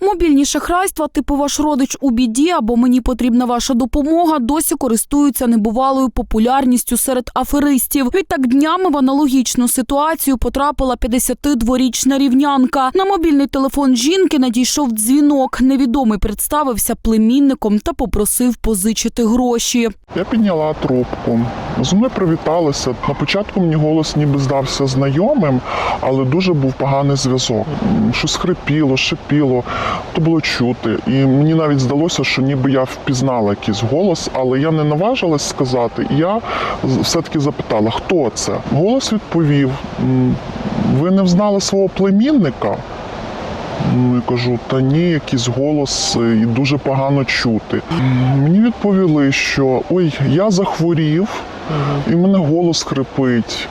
Мобільні шахрайства, типу ваш родич у біді або мені потрібна ваша допомога, досі користуються небувалою популярністю серед аферистів. Відтак днями в аналогічну ситуацію потрапила 52-річна рівнянка. На мобільний телефон жінки надійшов дзвінок. Невідомий представився племінником та попросив позичити гроші. Я підняла трубку. Зі мною привіталися. На початку мені голос ніби здався знайомим, але дуже був поганий зв'язок. Щось хрипіло, шипіло, то було чути. І мені навіть здалося, що ніби я впізнала якийсь голос, але я не наважилась сказати. І я все-таки запитала, хто це. Голос відповів: ви не взнали свого племінника? Ну, я кажу, та ні, якийсь голос е, і дуже погано чути. Мені відповіли, що ой, я захворів, і в мене голос хрипить.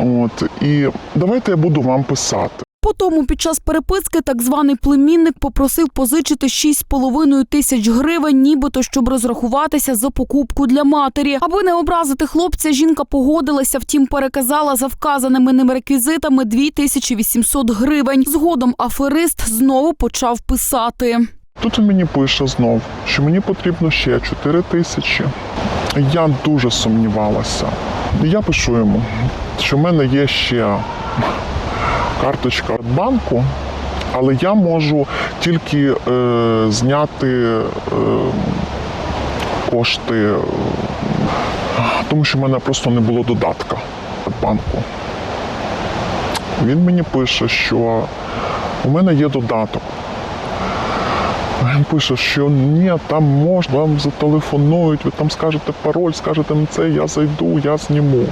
От, і давайте я буду вам писати. Потому під час переписки так званий племінник попросив позичити 6,5 тисяч гривень, нібито щоб розрахуватися за покупку для матері. Аби не образити хлопця, жінка погодилася, втім переказала за вказаними ним реквізитами 2800 гривень. Згодом аферист знову почав писати. Тут він мені пише знов, що мені потрібно ще 4 тисячі. Я дуже сумнівалася. Я пишу йому, що в мене є ще карточка від банку, але я можу тільки е, зняти е, кошти, тому що в мене просто не було додатка в банку. Він мені пише, що у мене є додаток. Він пише, що ні, там можна, вам зателефонують, ви там скажете пароль, скажете на це, я зайду, я зніму.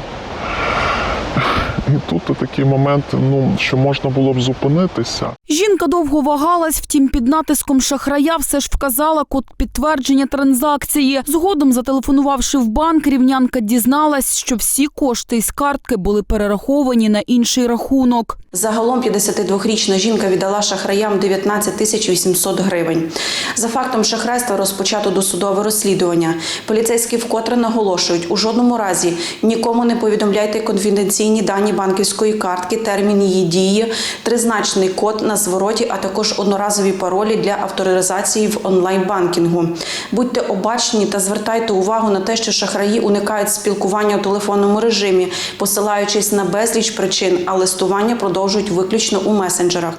І тут такий момент, ну, що можна було б зупинитися. Жінка довго вагалась, втім під натиском шахрая все ж вказала код підтвердження транзакції. Згодом, зателефонувавши в банк, рівнянка дізналась, що всі кошти із картки були перераховані на інший рахунок. Загалом 52-річна жінка віддала шахраям 19 тисяч 800 гривень. За фактом шахрайства розпочато досудове розслідування. Поліцейські вкотре наголошують, у жодному разі нікому не повідомляйте конфіденційні дані банківської картки, термін її дії, тризначний код на звороті, а також одноразові паролі для авторизації в онлайн-банкінгу. Будьте обачні та звертайте увагу на те, що шахраї уникають спілкування у телефонному режимі, посилаючись на безліч причин, а листування продовжують виключно у месенджерах.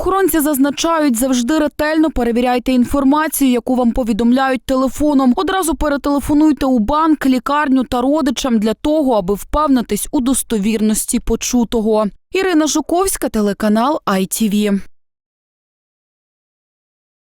Правоохоронці зазначають, завжди ретельно перевіряйте інформацію, яку вам повідомляють телефоном. Одразу перетелефонуйте у банк, лікарню та родичам для того, аби впевнитись у достовірності почутого. Ірина Жуковська, телеканал ITV.